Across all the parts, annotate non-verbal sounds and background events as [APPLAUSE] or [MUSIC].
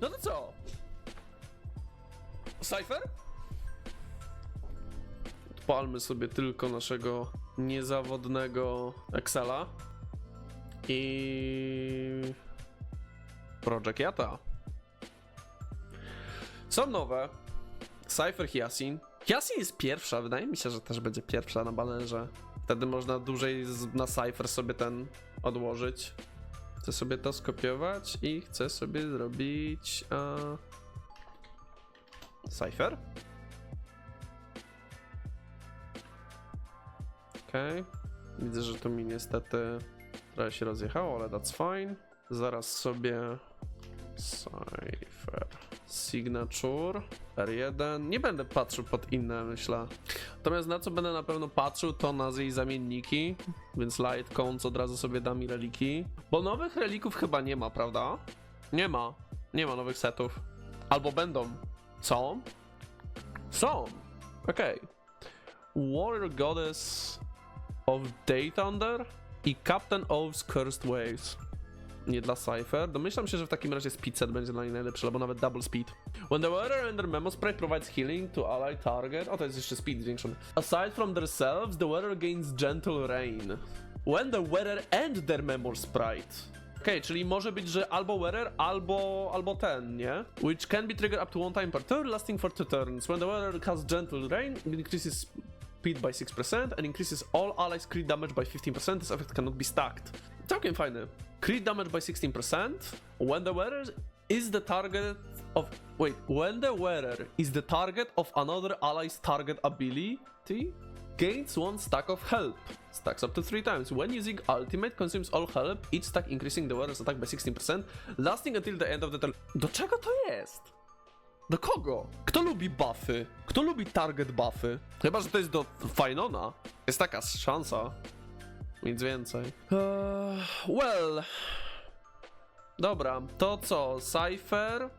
No to co? Cypher? Odpalmy sobie tylko naszego niezawodnego Excela. I... Project Yata. Są nowe. Cypher Hyasin. Hyasin jest pierwsza, wydaje mi się, że też będzie pierwsza na banerze. Wtedy można dłużej na Cypher sobie ten odłożyć. Chcę sobie to skopiować i chcę sobie zrobić e... Cypher. Okej. Widzę, że to mi niestety trochę się rozjechało, ale that's fine. Zaraz sobie Cypher. Signature. R1. Nie będę patrzył pod inne, myślę. Natomiast na co będę na pewno patrzył, to na jej zamienniki. Więc Light Cones od razu sobie dam i reliki. Bo nowych relików chyba nie ma, prawda? Nie ma. Nie ma nowych setów. Albo będą. Są? Są. Okej. Warrior Goddess of Day Thunder i Captain Oath's Cursed Waves. Nie dla Cypher. Domyślam się, że w takim razie speed set będzie dla niej najlepszy, albo nawet double speed. When the wearer and their memo spray provides healing to ally target. O, to jest jeszcze speed zwiększony. Aside from themselves, the wearer gains gentle rain. When the wearer and their memor sprite. Okej, czyli może być, że albo wearer, albo, albo ten, nie? Which can be triggered up to one time per turn, lasting for two turns. When the wearer casts gentle rain, it increases speed by 6% and increases all allies crit damage by 15%. This effect cannot be stacked. Całkiem fajny. Crit damage by 16% when the wearer is the target of wait when the wearer is the target of another ally's target ability gains one stack of help stacks up to three times when using ultimate consumes all help each stack increasing the wearer's attack by 16% lasting until the end of the turn do czego to jest do kogo? Kto lubi buffy? Kto lubi target buffy? Chyba, że to jest do Finona. Jest taka szansa. Nic więcej. Eee, well. Dobra, to co? Cypher,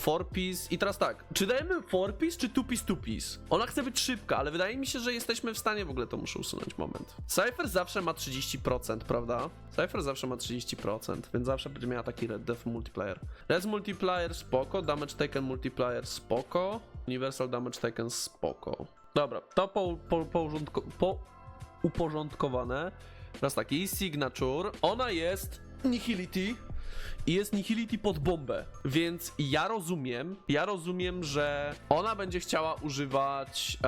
4-piece i teraz tak. Czy dajemy 4-piece czy 2-piece 2-piece? Ona chce być szybka, ale wydaje mi się, że jesteśmy w stanie, w ogóle to muszę usunąć, moment. Cypher zawsze ma 30%, prawda? Cypher zawsze ma 30%, więc zawsze będzie miała taki red def multiplier. Res multiplier spoko, damage taken multiplier spoko, universal damage taken spoko. Dobra, to po, po, porządko, po uporządkowane. Teraz tak, jej signature, ona jest nihility i jest nihility pod bombę, więc ja rozumiem, ja rozumiem, że ona będzie chciała używać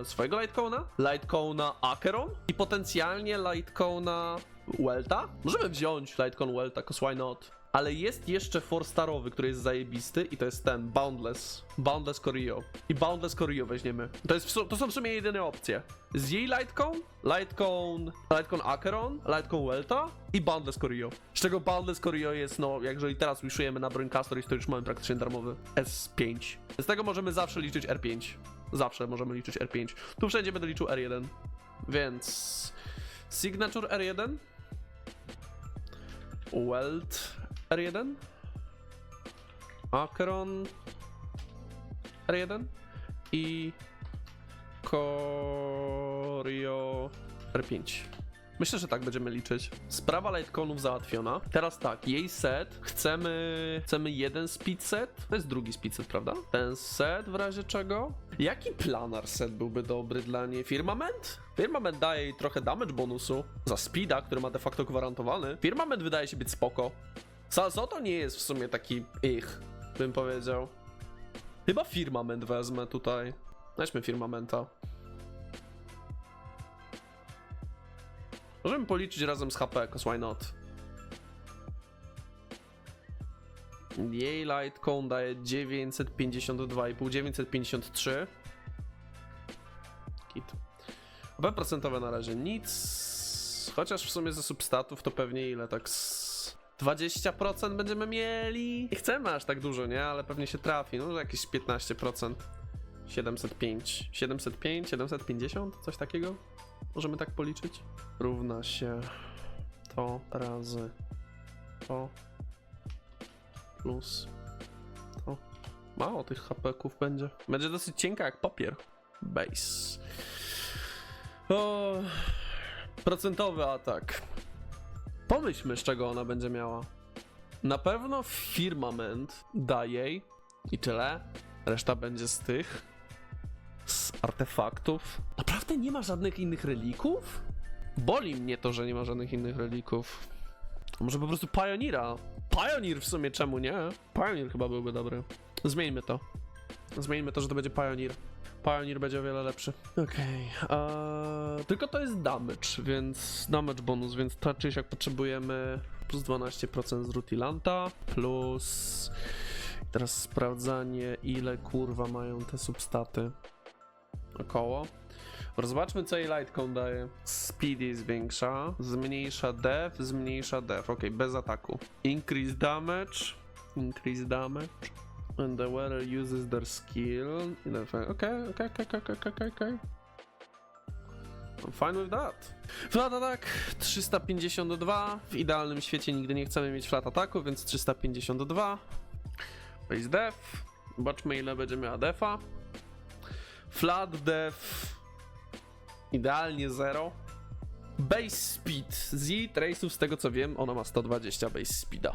e, swojego Lightcona, Lightcona Acheron i potencjalnie Lightcona Welta. Możemy wziąć Lightcon Welta, cause why not? Ale jest jeszcze four-starowy, który jest zajebisty i to jest ten, Boundless. Boundless Corio. I Boundless Corio weźmiemy. To, jest to są w sumie jedyne opcje. Z jej Lightcone, Lightcone, Lightcone Acheron, Lightcone Welta i Boundless Corio. Z czego Boundless Corio jest, no, jeżeli teraz wishujemy na broń Castor, to już mamy praktycznie darmowy S5. Z tego możemy zawsze liczyć R5. Zawsze możemy liczyć R5. Tu wszędzie będę liczył R1. Więc... Signature R1. Welt R1. Acheron R1 i Corio R5. Myślę, że tak będziemy liczyć. Sprawa Lightconów załatwiona. Teraz tak, jej set. Chcemy, chcemy jeden speed set. To jest drugi speed set, prawda? Ten set w razie czego? Jaki planar set byłby dobry dla niej? Firmament? Firmament daje jej trochę damage bonusu za speeda, który ma de facto gwarantowany. Firmament wydaje się być spoko. Salso nie jest w sumie taki ich, bym powiedział. Chyba firmament wezmę tutaj. Weźmy firmamenta. Możemy policzyć razem z HP, cause why not? Jej Lightcone daje 952,5, 953. Kit. AB procentowe na razie nic. Chociaż w sumie ze substatów to pewnie ile tak z 20% będziemy mieli. Nie chcemy aż tak dużo, nie? Ale pewnie się trafi. No jakieś 15%. 705. 705, 750, coś takiego? Możemy tak policzyć? Równa się to razy to plus to. Mało tych HP-ków będzie. Będzie dosyć cienka jak papier. Base. O, procentowy atak. Pomyślmy, z czego ona będzie miała. Na pewno firmament daje i tyle. Reszta będzie z tych. Z artefaktów. Naprawdę nie ma żadnych innych relików? Boli mnie to, że nie ma żadnych innych relików. Może po prostu Pioneera. Pioneer w sumie, czemu nie? Pioneer chyba byłby dobry. Zmieńmy to. Zmieńmy to, że to będzie Pioneer. Pioneer będzie o wiele lepszy. Okej. eee, Tylko to jest damage, więc damage bonus, więc czy jak potrzebujemy plus 12% z rutilanta, plus teraz sprawdzanie ile kurwa mają te substaty. Około. Zobaczmy co jej Lightcone daje. Speedy zwiększa, zmniejsza def, zmniejsza def. Ok, bez ataku. Increase damage, increase damage. When the wearer uses their skill. Okay, okay, okay, okay, okay, okay. I'm fine with that. Flat attack 352. W idealnym świecie nigdy nie chcemy mieć flat ataku, więc 352. Base def. Zobaczmy ile będzie miała defa. Flat def. Idealnie 0. Base speed. Z trace'ów, z tego co wiem, ona ma 120 base speeda.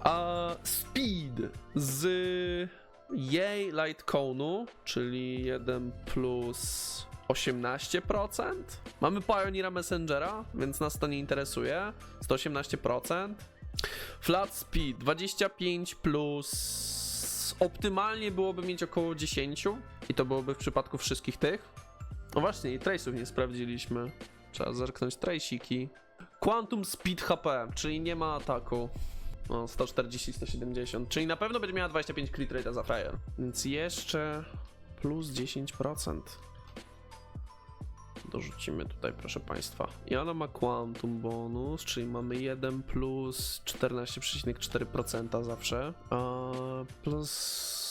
A speed z jej Lightcone'u, czyli 1 plus 18%. Mamy Pioneera Messengera, więc nas to nie interesuje. 118%. Flat speed 25 plus optymalnie byłoby mieć około 10 i to byłoby w przypadku wszystkich tych. No właśnie, i trace'ów nie sprawdziliśmy. Trzeba zerknąć trace'iki. Quantum Speed HP, czyli nie ma ataku. O, 140, 170, czyli na pewno będzie miała 25 crit rate za fire. Więc jeszcze plus 10%. Dorzucimy tutaj, proszę Państwa. I ona ma Quantum bonus, czyli mamy 1 plus 14,4% zawsze. A plus...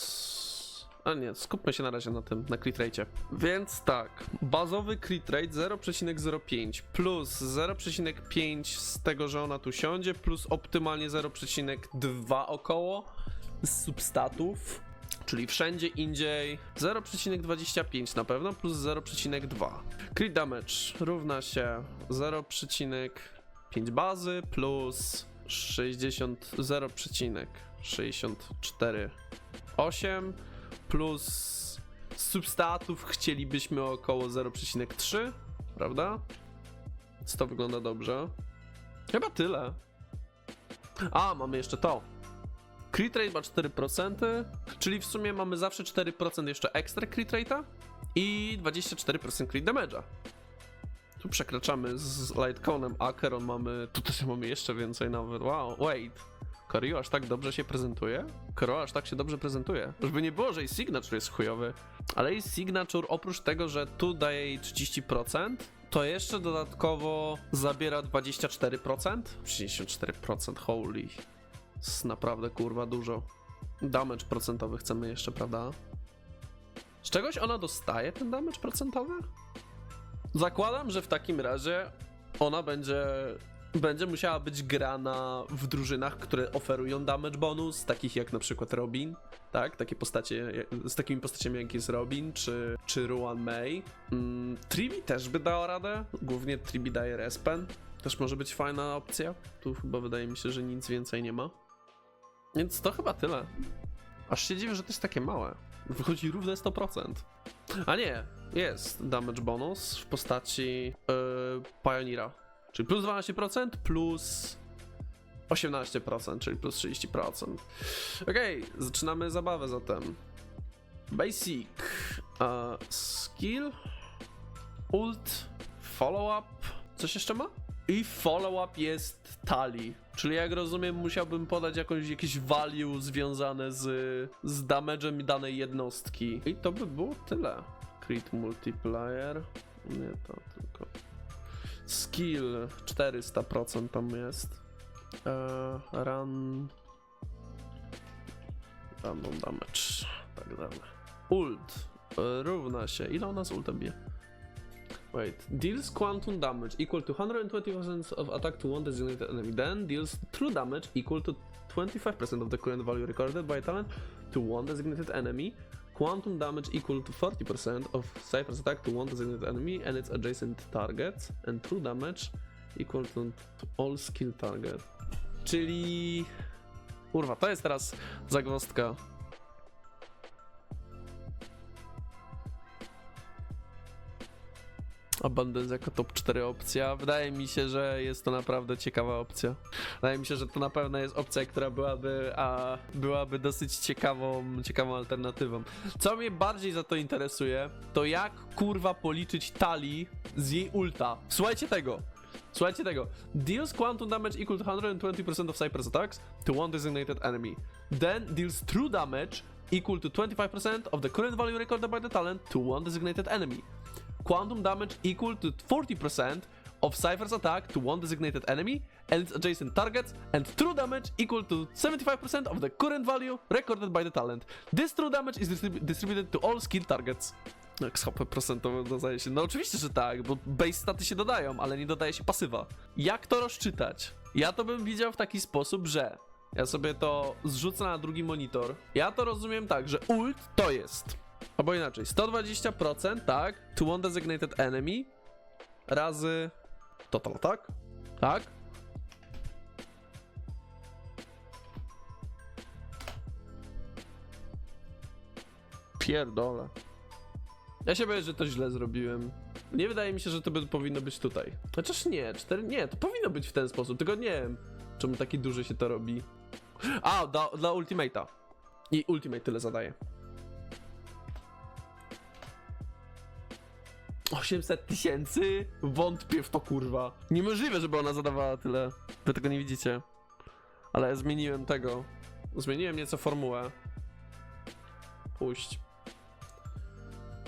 A nie, skupmy się na razie na tym, na crit rate. Więc tak, bazowy crit rate 0,05 plus 0,5 z tego, że ona tu siądzie, plus optymalnie 0,2 około z substatów. Czyli wszędzie indziej 0,25 na pewno plus 0,2. Crit damage równa się 0,5 bazy plus 60 0,648 plus substatów chcielibyśmy około 0,3, prawda? Więc to wygląda dobrze. Chyba tyle. A, mamy jeszcze to. Crit rate ma 4%, czyli w sumie mamy zawsze 4% jeszcze ekstra crit rate'a i 24% crit damage'a. Tu przekraczamy z Lightconem, a Keron mamy... Tu też mamy jeszcze więcej nawet. Wow, wait. Koryu aż tak dobrze się prezentuje? Koro aż tak się dobrze prezentuje. Żeby nie było, że jej signature jest chujowy. Ale jej signature oprócz tego, że tu daje jej 30%, to jeszcze dodatkowo zabiera 24%? 34%, holy. jest naprawdę kurwa dużo. Damage procentowy chcemy jeszcze, prawda? Z czegoś ona dostaje ten damage procentowy? Zakładam, że w takim razie ona będzie będzie musiała być grana w drużynach, które oferują damage bonus, takich jak na przykład Robin, tak? Takie postacie, z takimi postaciami jak jest Robin, czy, czy Ruan May. Mm, Tribi też by dała radę, głównie Tribi daje respen, też może być fajna opcja. Tu chyba wydaje mi się, że nic więcej nie ma. Więc to chyba tyle. Aż się dziwię, że to jest takie małe. Wychodzi równe 100%. A nie, jest damage bonus w postaci yy, Pioneera. Czyli plus 12% plus 18%, czyli plus 30%. Okej, okay, zaczynamy zabawę zatem. Basic. Uh, skill. Ult. Follow up. Coś jeszcze ma? I follow up jest tali. Czyli jak rozumiem, musiałbym podać jakąś, jakieś value związane z, z damage'em danej jednostki. I to by było tyle. Crit multiplier. Nie to tylko. Skill 400% tam jest. Eee, run. Random damage. Tak dalej. Ult e, równa się. Ile ona z ultem bije? Wait. Deals quantum damage equal to 120% of attack to one designated enemy. Then deals true damage equal to 25% of the current value recorded by talent to one designated enemy. Quantum damage equal to 40% of Cypher's attack to one designated enemy and its adjacent targets. And true damage equal to all skill target. czyli... Kurwa, to jest teraz zagwozdka. Abundance jako top 4 opcja. Wydaje mi się, że jest to naprawdę ciekawa opcja. Wydaje mi się, że to na pewno jest opcja, która byłaby, a, byłaby dosyć ciekawą, ciekawą alternatywą. Co mnie bardziej za to interesuje, to jak kurwa policzyć talii z jej ulta. Słuchajcie tego. Słuchajcie tego. Deals quantum damage equal to 120% of Cypher's attacks to one designated enemy. Then deals true damage equal to 25% of the current value recorded by the talent to one designated enemy. Quantum damage equal to 40% of Cypher's attack to one designated enemy and its adjacent targets, and true damage equal to 75% of the current value recorded by the talent. This true damage is distrib- distributed to all skill targets. Jak schopę procentową dodaje się? No oczywiście, że tak, bo base staty się dodają, ale nie dodaje się pasywa. Jak to rozczytać? Ja to bym widział w taki sposób, że ja sobie to zrzucę na drugi monitor. Ja to rozumiem tak, że ult to jest Albo inaczej, 120%, tak? To one designated enemy razy total, tak? Tak? Pierdolę. Ja się boję, że to źle zrobiłem. Nie wydaje mi się, że to by powinno być tutaj. Chociaż nie, 4, nie, to powinno być w ten sposób, tylko nie wiem, czemu taki duży się to robi. A, dla, dla Ultimate'a. I Ultimate tyle zadaje. 800 tysięcy? Wątpię w to, kurwa. Niemożliwe, żeby ona zadawała tyle. Wy tego nie widzicie. Ale zmieniłem tego. Zmieniłem nieco formułę. Puść.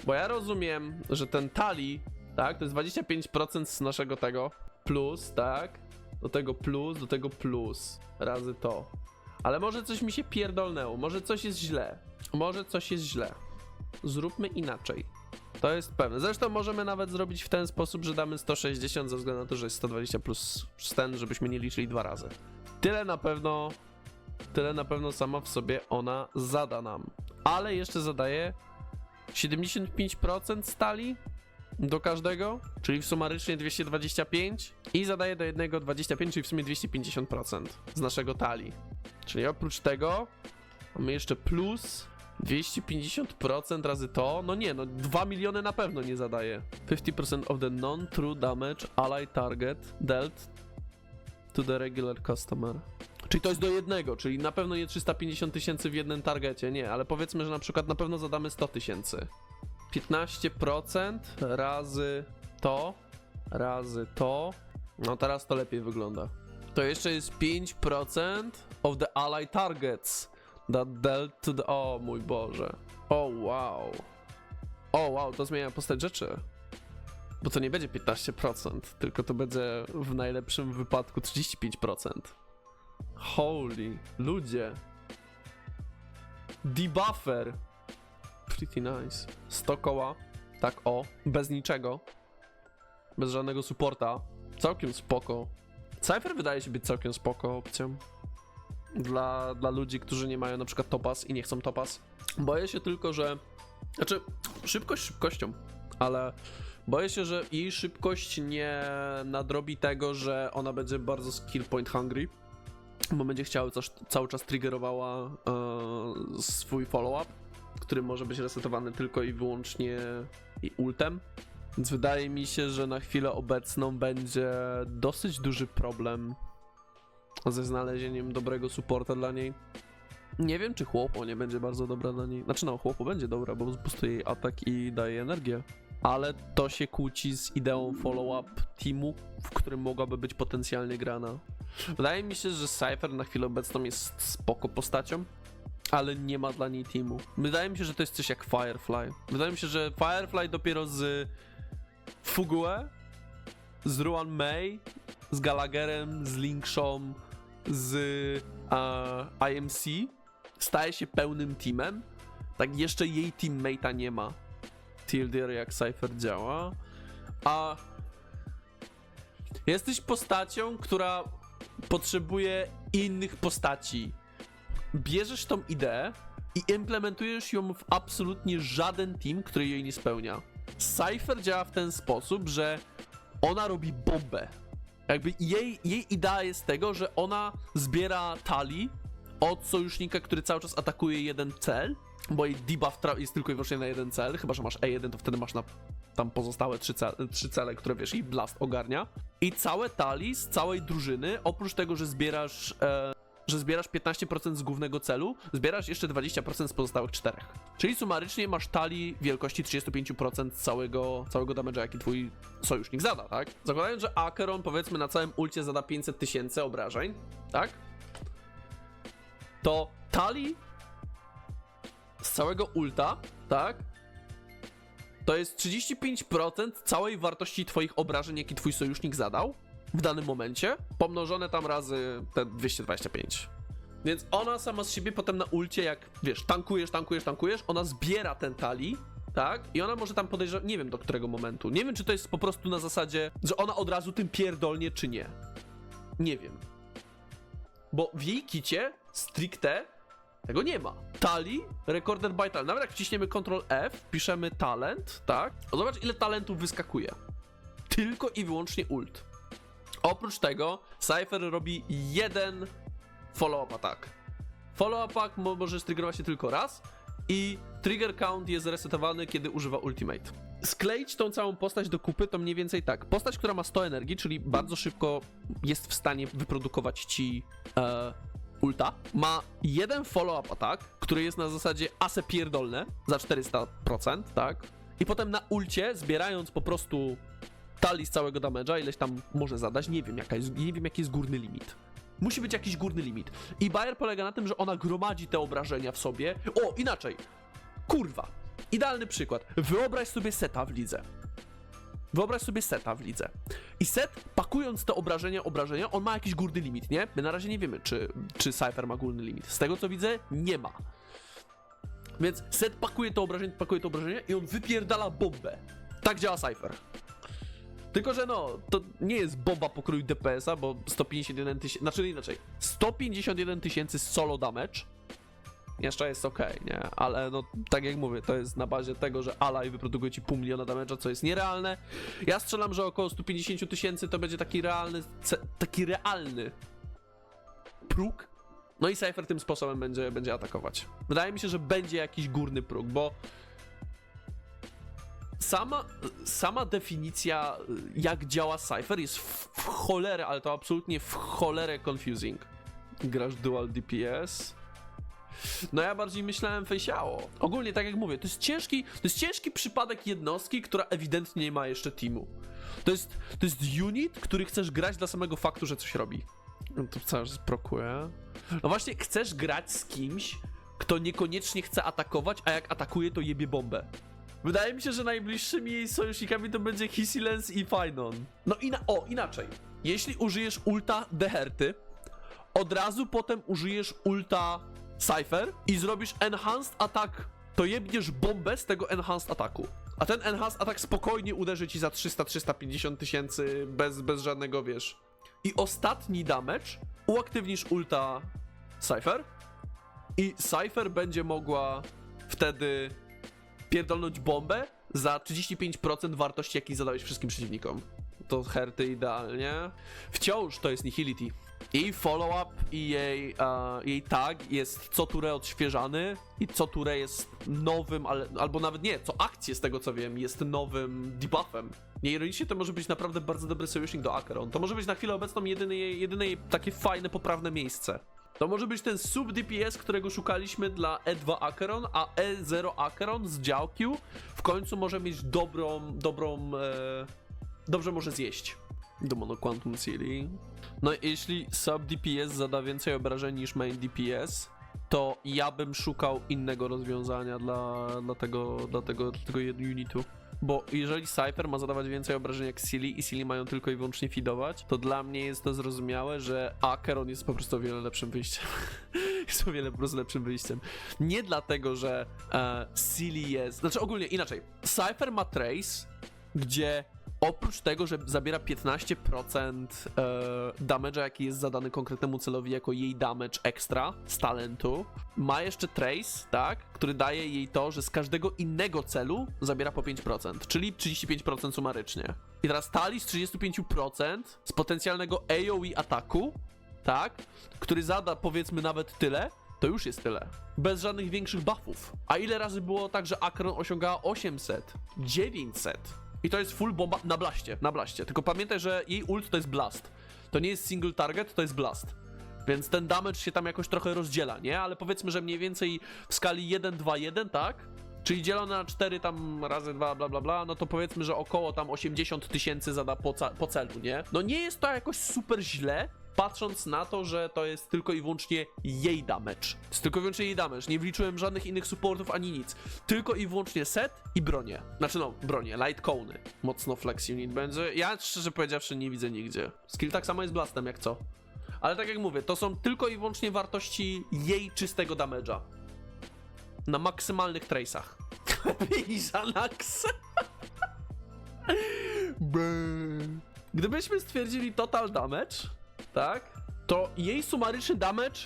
Bo ja rozumiem, że ten tali, tak, to jest 25% z naszego tego. Plus, tak? Do tego plus, do tego plus. Razy to. Ale może coś mi się pierdolnęło, może coś jest źle. Może coś jest źle. Zróbmy inaczej. To jest pewne. Zresztą możemy nawet zrobić w ten sposób, że damy 160 ze względu na to, że jest 120 plus ten, żebyśmy nie liczyli dwa razy. Tyle na pewno, tyle na pewno sama w sobie ona zada nam. Ale jeszcze zadaje 75% stali do każdego, czyli w sumarycznie 225 i zadaje do jednego 25, czyli w sumie 250% z naszego talii. Czyli oprócz tego mamy jeszcze plus 250% razy to? No nie, no 2 miliony na pewno nie zadaje. 50% of the non-true damage ally target dealt to the regular customer. Czyli to jest do jednego, czyli na pewno nie 350 tysięcy w jednym targecie, nie, ale powiedzmy, że na przykład na pewno zadamy 100 tysięcy. 15% razy to, razy to. No teraz to lepiej wygląda. To jeszcze jest 5% of the ally targets. That dealt to the... O mój Boże. O wow. O wow, to zmienia postać rzeczy. Bo to nie będzie 15%, tylko to będzie w najlepszym wypadku 35%. Holy, ludzie. Debuffer. Pretty nice. 100 koła. Tak o, bez niczego. Bez żadnego supporta. Całkiem spoko. Cypher wydaje się być całkiem spoko opcją dla, dla ludzi, którzy nie mają na przykład topas i nie chcą topas. Boję się tylko, że. Znaczy, szybkość szybkością, ale boję się, że jej szybkość nie nadrobi tego, że ona będzie bardzo skill point hungry. Bo będzie chciała coś, cały czas triggerowała e, swój follow-up, który może być resetowany tylko i wyłącznie i ultem. Więc wydaje mi się, że na chwilę obecną będzie dosyć duży problem ze znalezieniem dobrego supporta dla niej. Nie wiem, czy chłopo nie będzie bardzo dobra dla niej. Znaczy no, chłopo będzie dobra, bo zboostuje jej atak i daje energię. Ale to się kłóci z ideą follow-up teamu, w którym mogłaby być potencjalnie grana. Wydaje mi się, że Cypher na chwilę obecną jest spoko postacią, ale nie ma dla niej teamu. Wydaje mi się, że to jest coś jak Firefly. Wydaje mi się, że Firefly dopiero z Fugue, z Ruan May, z Gallagherem, z Linkszą, z e, IMC staje się pełnym teamem, tak jeszcze jej teammate'a nie ma. Tildir jak Cypher działa, a jesteś postacią, która potrzebuje innych postaci. Bierzesz tą ideę i implementujesz ją w absolutnie żaden team, który jej nie spełnia. Cypher działa w ten sposób, że ona robi bombę Jakby jej, jej idea jest tego, że ona zbiera talii od sojusznika, który cały czas atakuje jeden cel, bo jej debuff jest tylko i wyłącznie na jeden cel, chyba że masz E1, to wtedy masz na tam pozostałe trzy, cel, trzy cele, które wiesz, i blast ogarnia. I całe talii z całej drużyny, oprócz tego, że zbierasz, e, że zbierasz 15% z głównego celu, zbierasz jeszcze 20% z pozostałych czterech. Czyli sumarycznie masz talii wielkości 35% całego, całego damage'a, jaki twój sojusznik zada, tak? Zakładając, że Acheron powiedzmy na całym ulcie zada 500 tysięcy obrażeń, tak? To talii z całego ulta, tak? To jest 35% całej wartości twoich obrażeń, jaki twój sojusznik zadał w danym momencie, pomnożone tam razy te 225. Więc ona sama z siebie potem na ulcie, jak wiesz, tankujesz, tankujesz, tankujesz, ona zbiera ten tali, tak? I ona może tam podejrzewać, nie wiem do którego momentu. Nie wiem, czy to jest po prostu na zasadzie, że ona od razu tym pierdolnie, czy nie. Nie wiem. Bo w jej kicie stricte tego nie ma. Tali, recorded by talent. Nawet jak wciśniemy Ctrl F, piszemy talent, tak? To zobacz ile talentów wyskakuje. Tylko i wyłącznie ult. Oprócz tego, Cypher robi jeden follow-up attack. Follow-up attack mo może striggerować się tylko raz i trigger count jest resetowany, kiedy używa ultimate. Skleić tą całą postać do kupy to mniej więcej tak. Postać, która ma 100 energii, czyli bardzo szybko jest w stanie wyprodukować ci e, ulta, ma jeden follow-up attack, który jest na zasadzie ase pierdolne za 400%, tak? I potem na ulcie, zbierając po prostu talii z całego damage'a, ileś tam może zadać, nie wiem, jaka jest, nie wiem jaki jest górny limit. Musi być jakiś górny limit. I Bayer polega na tym, że ona gromadzi te obrażenia w sobie. O, inaczej. Kurwa. Idealny przykład. Wyobraź sobie seta w lidze. Wyobraź sobie seta w lidze. I set, pakując te obrażenia, obrażenia, on ma jakiś górny limit, nie? My na razie nie wiemy, czy, czy Cypher ma górny limit. Z tego co widzę, nie ma. Więc set pakuje to obrażenie, pakuje to obrażenie i on wypierdala bombę. Tak działa Cypher. Tylko, że no, to nie jest bomba pokroju DPS-a, bo 151 tysięcy, znaczy inaczej, 151 tysięcy solo damage jeszcze jest ok, nie? Ale no, tak jak mówię, to jest na bazie tego, że Ally wyprodukuje ci pół miliona damage'a, co jest nierealne. Ja strzelam, że około 150 tysięcy to będzie taki realny, taki realny próg. No i Cypher tym sposobem będzie, będzie atakować. Wydaje mi się, że będzie jakiś górny próg, bo sama, sama definicja, jak działa Cypher jest w, w cholerę, ale to absolutnie w cholerę confusing. Grasz dual DPS. No ja bardziej myślałem fejsiało. Ogólnie, tak jak mówię, to jest ciężki, to jest ciężki przypadek jednostki, która ewidentnie nie ma jeszcze teamu. To jest, to jest unit, który chcesz grać dla samego faktu, że coś robi. No to cały czas prokuje. No właśnie, chcesz grać z kimś, kto niekoniecznie chce atakować, a jak atakuje, to jebie bombę. Wydaje mi się, że najbliższymi sojusznikami to będzie Hissilens i Finon. No i na, o, inaczej. Jeśli użyjesz ulta Deherty, od razu potem użyjesz ulta Cypher i zrobisz Enhanced Attack, to jebniesz bombę z tego Enhanced Attacku. A ten Enhanced Attack spokojnie uderzy ci za 300-350 tysięcy bez, bez żadnego, wiesz. I ostatni damage uaktywnisz ulta Cypher i Cypher będzie mogła wtedy pierdolnąć bombę za 35% wartości, jakiej zadałeś wszystkim przeciwnikom. To herty idealnie. Wciąż to jest Nihility. Jej follow-up i jej, e, jej tag jest co turę odświeżany i co turę jest nowym, ale, albo nawet nie, co akcję z tego co wiem jest nowym debuffem. Nieironicznie to może być naprawdę bardzo dobry sojusznik do Acheron. To może być na chwilę obecną jedyne jedyne takie fajne, poprawne miejsce. To może być ten sub DPS, którego szukaliśmy dla E2 Acheron, a E0 Acheron z działkiu w końcu może mieć dobrą, dobrą, e, dobrze może zjeść. Do Mono Quantum Ceiling. No jeśli sub DPS zada więcej obrażeń niż main DPS, to ja bym szukał innego rozwiązania dla, dla, tego, dla, tego, dla tego unitu. Bo jeżeli Cypher ma zadawać więcej obrażeń jak Silly i Silly mają tylko i wyłącznie feedować, to dla mnie jest to zrozumiałe, że Acheron jest po prostu o wiele lepszym wyjściem. [LAUGHS] jest o wiele po prostu lepszym wyjściem. Nie dlatego, że e, Silly jest... Znaczy ogólnie inaczej. Cypher ma Trace, gdzie oprócz tego, że zabiera 15% e, damage'a, jaki jest zadany konkretnemu celowi jako jej damage extra z talentu, ma jeszcze trace, tak, który daje jej to, że z każdego innego celu zabiera po 5%, czyli 35% sumarycznie. I teraz tali z 35% z potencjalnego AoE ataku, tak, który zada powiedzmy nawet tyle, to już jest tyle. Bez żadnych większych buffów. A ile razy było tak, że Akron osiągała 800, 900? I to jest full bomba na blaście, na blaście. Tylko pamiętaj, że jej ult to jest blast. To nie jest single target, to jest blast. Więc ten damage się tam jakoś trochę rozdziela, nie? Ale powiedzmy, że mniej więcej w skali 1, 2, 1, tak? Czyli dzielone na 4 tam razy 2, bla bla bla, no to powiedzmy, że około tam 80 tysięcy zada po, po celu, nie? No nie jest to jakoś super źle, patrząc na to, że to jest tylko i wyłącznie jej damage. To jest tylko i wyłącznie jej damage. Nie wliczyłem żadnych innych supportów ani nic. Tylko i wyłącznie set i bronie. Znaczy no, bronie, light cony. Mocno flex unit będzie. Ja szczerze powiedziawszy nie widzę nigdzie. Skill tak samo jest blastem, jak co. Ale tak jak mówię, to są tylko i wyłącznie wartości jej czystego damage'a. Na maksymalnych trace'ach. [LAUGHS] Bää. Gdybyśmy stwierdzili total damage, tak? To jej sumaryczny damage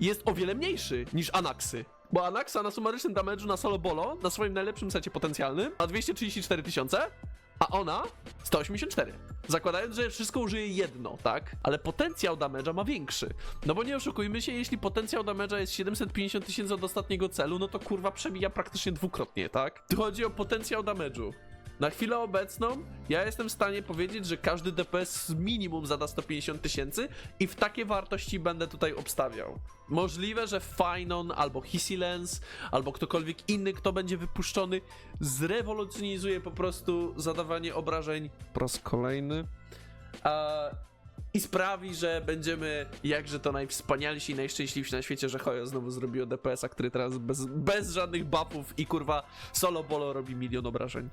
jest o wiele mniejszy niż Anaxy. Bo Anaxa na sumarycznym damage'u na solo bolo, na swoim najlepszym secie potencjalnym, ma 234 tysiące, a ona 184. Zakładając, że wszystko użyje jedno, tak? Ale potencjał damage'a ma większy. No bo nie oszukujmy się, jeśli potencjał damage'a jest 750 tysięcy od ostatniego celu, no to kurwa przebija praktycznie dwukrotnie, tak? Tu chodzi o potencjał damage'u. Na chwilę obecną ja jestem w stanie powiedzieć, że każdy DPS minimum zada 150 tysięcy i w takie wartości będę tutaj obstawiał. Możliwe, że Finon albo Hisilens albo ktokolwiek inny, kto będzie wypuszczony, zrewolucjonizuje po prostu zadawanie obrażeń po raz kolejny. I sprawi, że będziemy jakże to najwspanialsi i najszczęśliwsi na świecie, że Hoyo znowu zrobiło DPS-a, który teraz bez, bez żadnych buffów i kurwa solo bolo robi milion obrażeń.